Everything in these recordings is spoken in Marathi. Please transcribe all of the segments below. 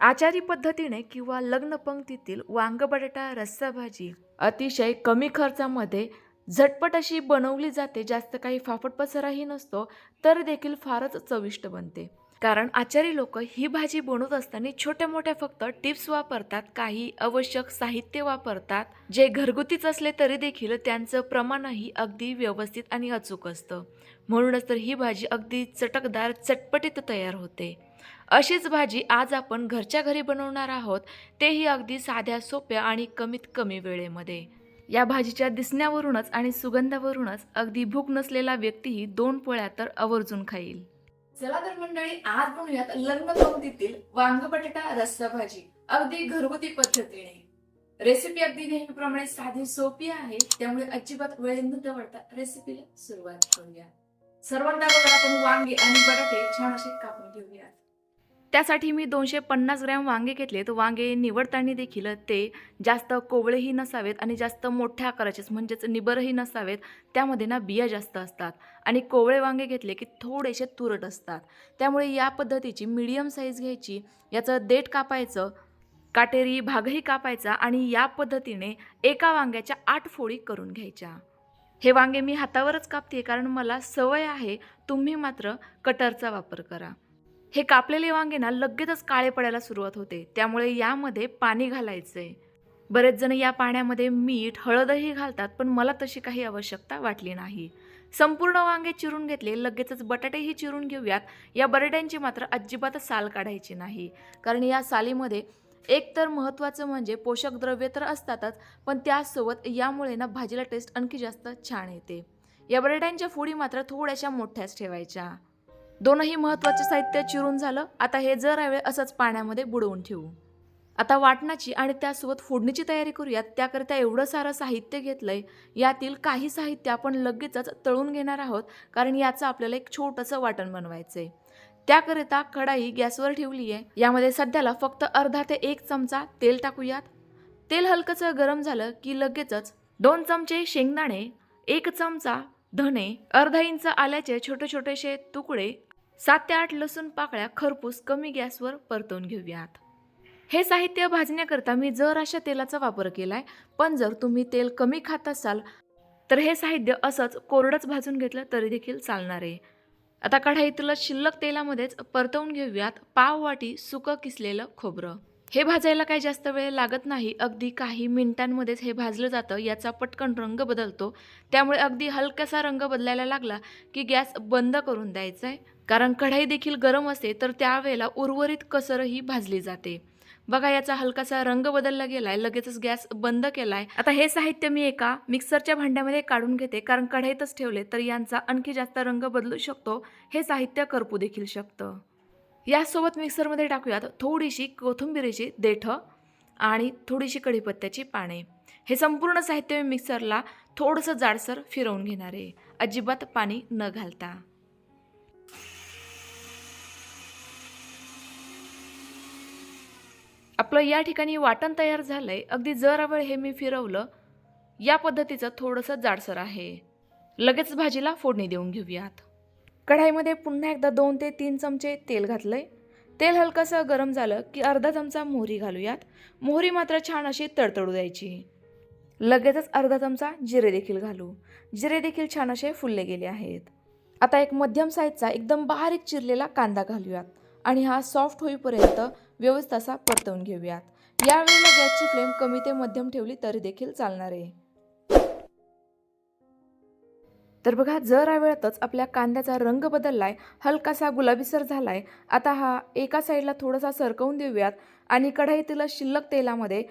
आचारी पद्धतीने किंवा लग्न पंक्तीतील वांग बटाटा रस्सा भाजी अतिशय कमी खर्चामध्ये झटपट अशी बनवली जाते. जास्त काही फाफट पसराही नसतो तर देखील फारच चविष्ट बनते. कारण आचारी लोक ही भाजी बनवत असताना छोट्या मोठ्या फक्त टिप्स वापरतात काही आवश्यक साहित्य वापरतात. जे घरगुतीच असले तरी देखील त्यांचं प्रमाणही अगदी व्यवस्थित आणि अचूक असतं. म्हणूनच तर ही भाजी अगदी चटकदार चटपटीत तयार होते. अशीच भाजी आज आपण घरच्या घरी बनवणार आहोत तेही अगदी साध्या सोप्या आणि कमीत कमी वेळेमध्ये. या भाजीच्या दिसण्यावरूनच आणि सुगंधावरूनच अगदी भूक नसलेला व्यक्तीही दोन पोळ्या तर आवर्जून खाईल. चला तर मंडळी आज बनवूयात लग्न पंक्तीतील वांग बटाटा रस्सा भाजी. अगदी घरगुती पद्धतीने. रेसिपी अगदी नेहमीप्रमाणे साधी सोपी आहे. त्यामुळे अजिबात वेळ न दवडता रेसिपीला सुरुवात करूया. सर्वांना अगोदर आपण वांगे आणि बटाटे छान असे कापून घेऊयात. त्यासाठी मी दोनशे पन्नास ग्रॅम वांगे घेतलेत. वांगे निवडताना देखील ते जास्त कोवळेही नसावेत आणि जास्त मोठ्या आकाराचेच म्हणजेच निबरही नसावेत. त्यामध्ये ना बिया जास्त असतात आणि कोवळे वांगे घेतले की थोडेसे तुरट असतात. त्यामुळे या पद्धतीची मिडियम साईज घ्यायची याचं देठ कापायचं काटेरी भागही कापायचा आणि या पद्धतीने एका वांग्याच्या आठ फोडी करून घ्यायच्या. हे वांगे मी हातावरच कापते कारण मला सवय आहे तुम्ही मात्र कटरचा वापर करा. हे कापलेले वांगे ना लगेचच काळे पडायला सुरुवात होते. त्यामुळे यामध्ये पाणी घालायचंय बरेच जण या पाण्यामध्ये मीठ हळदही घालतात पण मला तशी काही आवश्यकता वाटली नाही. संपूर्ण वांगे चिरून घेतले लगेचच बटाटेही चिरून घेऊयात. या बटाट्यांची मात्र अजिबात साल काढायची नाही. कारण या सालीमध्ये एक तर महत्त्वाचं म्हणजे पोषक द्रव्य तर असतातच पण त्यासोबत यामुळे ना भाजीला टेस्ट आणखी जास्त छान येते. या बटाट्यांच्या फोडी मात्र थोड्याशा मोठ्याच ठेवायच्या. दोनही महत्त्वाचे साहित्य चिरून झालं. आता हे जर वेळ असंच पाण्यामध्ये बुडवून ठेवू. आता वाटणाची आणि त्यासोबत फोडणीची तयारी करूयात. त्याकरिता एवढं सारं साहित्य घेतलं आहे यातील काही साहित्य आपण लगेचच तळून घेणार आहोत कारण याचं आपल्याला एक छोटंसं वाटण बनवायचं आहे त्याकरिता कढाई गॅसवर ठेवली आहे यामध्ये सध्याला फक्त अर्धा ते एक चमचा तेल टाकूयात. तेल हलकंसं गरम झालं की लगेचच दोन चमचे शेंगदाणे एक चमचा धणे अर्धा इंच आल्याचे छोटे छोटेसे तुकडे सात ते आठ लसूण पाकळ्या खरपूस कमी गॅसवर परतवून घेऊयात. हे साहित्य भाजण्याकरता मी जर अशा तेलाचा वापर केलाय पण जर तुम्ही तेल कमी खात असाल तर हे साहित्य असंच कोरडंच भाजून घेतलं तरी देखील चालणार आहे. आता कढाईतलं शिल्लक तेलामध्येच परतवून घेऊयात पाव वाटी सुकं किसलेलं खोबरं. हे भाजायला काही जास्त वेळ लागत नाही. अगदी काही मिनिटांमध्येच हे भाजलं जातं. याचा पटकन रंग बदलतो. त्यामुळे अगदी हलकासा रंग बदलायला लागला की गॅस बंद करून द्यायचा आहे कारण कढाई देखील गरम असते तर त्यावेळेला उर्वरित कसरही भाजली जाते. बघा याचा हलकासा रंग बदलला गेलाय. लगेचच गॅस बंद केलाय. आता हे साहित्य मी एका मिक्सरच्या भांड्यामध्ये काढून घेते. कारण कढईतच ठेवले तर यांचा आणखी जास्त रंग बदलू शकतो. हे साहित्य करपू देखील शकतं. यासोबत मिक्सरमध्ये टाकूयात थोडीशी कोथिंबिरीची देठं आणि थोडीशी कढीपत्त्याची पाने. हे संपूर्ण साहित्य मी मिक्सरला थोडंसं जाडसर फिरवून घेणार आहे. अजिबात पाणी न घालता. आपलं या ठिकाणी वाटण तयार झालं आहे अगदी जरा वेळ हे मी फिरवलं. या पद्धतीचं थोडंसं जाडसर आहे. लगेच भाजीला फोडणी देऊन घेऊयात. कढाईमध्ये पुन्हा एकदा दोन ते तीन चमचे तेल घातलं आहे तेल हलकंसं गरम झालं की अर्धा चमचा मोहरी घालूयात. मोहरी मात्र छान अशी तडतडू द्यायची. लगेचच अर्धा चमचा जिरे देखील घालू. जिरे देखील छान असे फुलले गेले आहेत. आता एक मध्यम साईजचा एकदम बारीक चिरलेला कांदा घालूयात आणि हा सॉफ्ट होईपर्यंत व्यवस्थित असा परतवून घेऊयात. यावेळेला गॅसची फ्लेम कमी ते मध्यम ठेवली तरी देखील चालणार आहे. तर बघा जरा वेळातच आपल्या कांद्याचा रंग बदललाय हलकासा गुलाबीसर झालाय. आता हा एका साईडला थोडासा सरकवून देऊयात आणि कढाईतील शिल्लक तेलामध्ये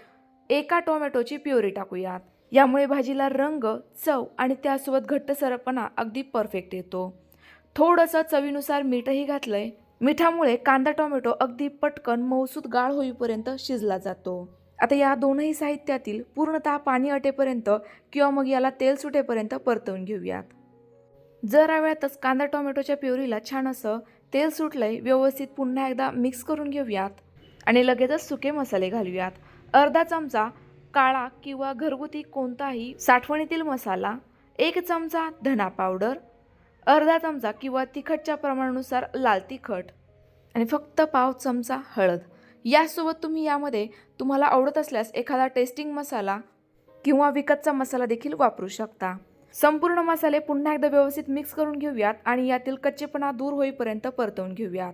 एका टोमॅटोची प्युरी टाकूयात. यामुळे भाजीला रंग चव आणि त्यासोबत घट्टसरपणा अगदी परफेक्ट येतो. थोडंसं चवीनुसार मीठही घातलंय. मिठामुळे कांदा टोमॅटो अगदी पटकन मौसूद गाळ होईपर्यंत शिजला जातो. आता या दोनही साहित्यातील पूर्णतः पाणी अटेपर्यंत किंवा मग याला तेल सुटेपर्यंत परतवून घेऊयात. जरा वेळातच कांदा टोमॅटोच्या प्युरीला छान असं तेल सुटलंय व्यवस्थित पुन्हा एकदा मिक्स करून घेऊयात. आणि लगेचच सुके मसाले घालूयात. अर्धा चमचा काळा किंवा घरगुती कोणताही साठवणीतील मसाला एक चमचा धना पावडर अर्धा चमचा किंवा तिखटच्या प्रमाणानुसार लाल तिखट आणि फक्त पाव चमचा हळद. यासोबत तुम्ही यामध्ये तुम्हाला आवडत असल्यास एखादा टेस्टिंग मसाला किंवा विकतचा मसाला देखील वापरू शकता. संपूर्ण मसाले पुन्हा एकदा व्यवस्थित मिक्स करून घेऊयात आणि यातील कच्चेपणा दूर होईपर्यंत परतवून घेऊयात.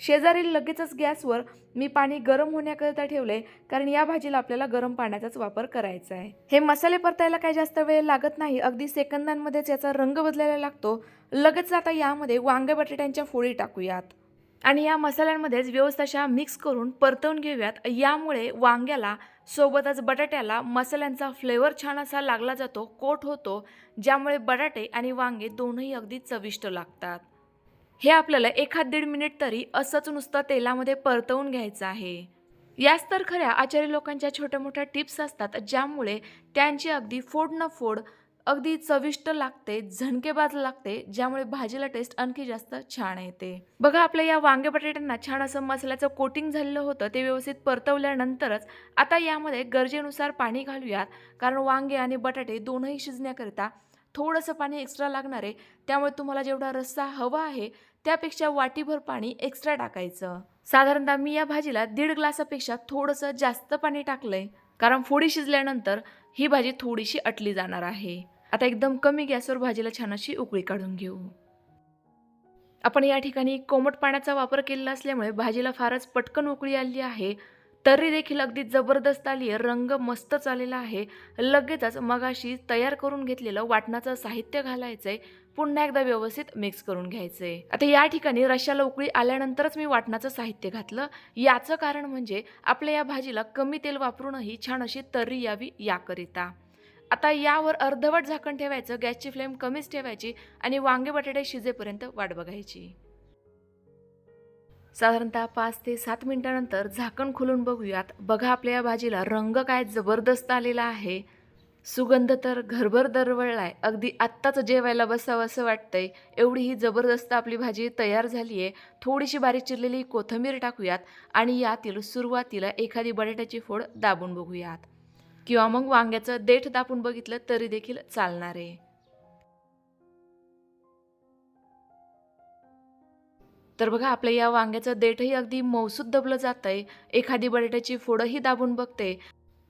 शेजारील लगेचच गॅसवर मी पाणी गरम होण्याकरिता ठेवले कारण या भाजीला आपल्याला गरम पाण्याचाच वापर करायचा आहे. हे मसाले परतायला काही जास्त वेळ लागत नाही अगदी सेकंदांमध्येच याचा रंग बदलायला लागतो. लगेच आता यामध्ये वांगे बटाट्यांच्या फोडी टाकूयात. आणि या मसाल्यांमध्येच व्यवस्थाशा मिक्स करून परतवून घेऊयात. यामुळे वांग्याला सोबतच बटाट्याला मसाल्यांचा फ्लेवर छान असा लागला जातो कोट होतो ज्यामुळे बटाटे आणि वांगे दोनही अगदी चविष्ट लागतात. हे आपल्याला एखाद दीड मिनिट तरी असंच नुसतं तेलामध्ये परतवून घ्यायचं आहे. याच तर खऱ्या आचारी लोकांच्या छोट्या मोठ्या टिप्स असतात ज्यामुळे त्यांची अगदी फोड न फोड अगदी चविष्ट लागते झणकेबाज लागते ज्यामुळे भाजीला टेस्ट आणखी जास्त छान येते. बघा आपल्या या वांगे बटाट्यांना छान असं मसाल्याचं कोटिंग झालेलं होतं ते व्यवस्थित परतवल्यानंतरच आता यामध्ये गरजेनुसार पाणी घालूयात कारण वांगे आणि बटाटे दोनही शिजण्याकरिता थोडंसं पाणी एक्स्ट्रा लागणार आहे. त्यामुळे तुम्हाला जेवढा रस्सा हवा आहे त्यापेक्षा वाटीभर पाणी एक्स्ट्रा टाकायचं. साधारणतः मी या भाजीला दीड ग्लासापेक्षा थोडंसं जास्त पाणी टाकलंय कारण फोडी शिजल्यानंतर ही भाजी थोडीशी अटली जाणार आहे. आता एकदम कमी गॅसवर भाजीला छान अशी उकळी काढून घेऊ. आपण या ठिकाणी कोमट पाण्याचा वापर केलेला असल्यामुळे भाजीला फारच पटकन उकळी आली आहे. तरी देखील अगदी जबरदस्त आली आहे. रंग मस्तच आलेला आहे. लगेचच मगाशी तयार करून घेतलेलं वाटणाचं साहित्य घालायचं आहे पुन्हा एकदा व्यवस्थित मिक्स करून घ्यायचं आहे आता या ठिकाणी रश्याला उकळी आल्यानंतरच मी वाटणाचं साहित्य घातलं. याचं कारण म्हणजे आपल्या या भाजीला कमी तेल वापरूनही छान अशी तर्री यावी याकरिता. आता यावर अर्धवट झाकण ठेवायचं गॅसची फ्लेम कमीच ठेवायची आणि वांगे बटाटे शिजेपर्यंत वाट बघायची. साधारणतः पाच ते सात मिनिटानंतर झाकण खोलून बघूयात. बघा आपल्या या भाजीला रंग काय जबरदस्त आलेला आहे. सुगंध तर घरभर दरवळलाय. अगदी आत्ताच जेवायला बसावं असं वाटतंय. एवढी ही जबरदस्त आपली भाजी तयार झाली आहे थोडीशी बारीक चिरलेली कोथिंबीर टाकूयात आणि यातील सुरुवातीला एखादी बटाट्याची फोड दाबून बघूयात. किंवा मग वांग्याचं देठ दाबून बघितलं तरी देखील चालणार आहे. तर बघा आपल्या या वांग्याचं देठही अगदी मौसूद दबलं जात आहे एखादी बटाट्याची फोडंही दाबून बघते.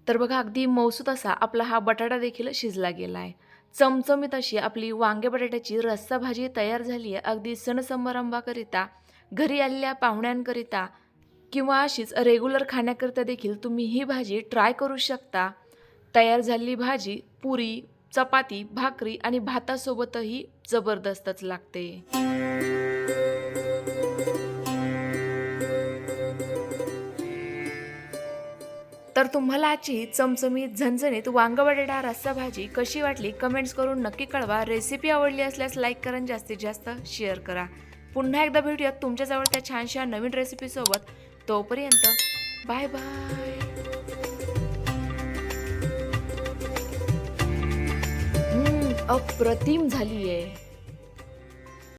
तर बघा अगदी मौसूद असा आपला हा बटाटा देखील शिजला गेला आहे चमचमीत अशी आपली वांगे बटाट्याची रस्सा भाजी तयार झाली आहे. अगदी सण समारंभाकरिता घरी आलेल्या पाहुण्यांकरिता किंवा अशीच रेग्युलर खाण्याकरिता देखील तुम्ही ही भाजी ट्राय करू शकता. तयार झालेली भाजी पुरी चपाती भाकरी आणि भातासोबतही जबरदस्तच लागते. तर तुम्हाला आजची चमचमीत झणझणीत वांग बटाटा रस्सा भाजी कशी वाटली कमेंट्स करून नक्की कळवा. रेसिपी आवडली असल्यास लाईक करा जास्तीत जास्त शेअर करा. पुन्हा एकदा भेटूयात तुमच्याजवळ त्या छानशा नवीन रेसिपीसोबत तोपर्यंत बाय बाय अप्रतिम झाली आहे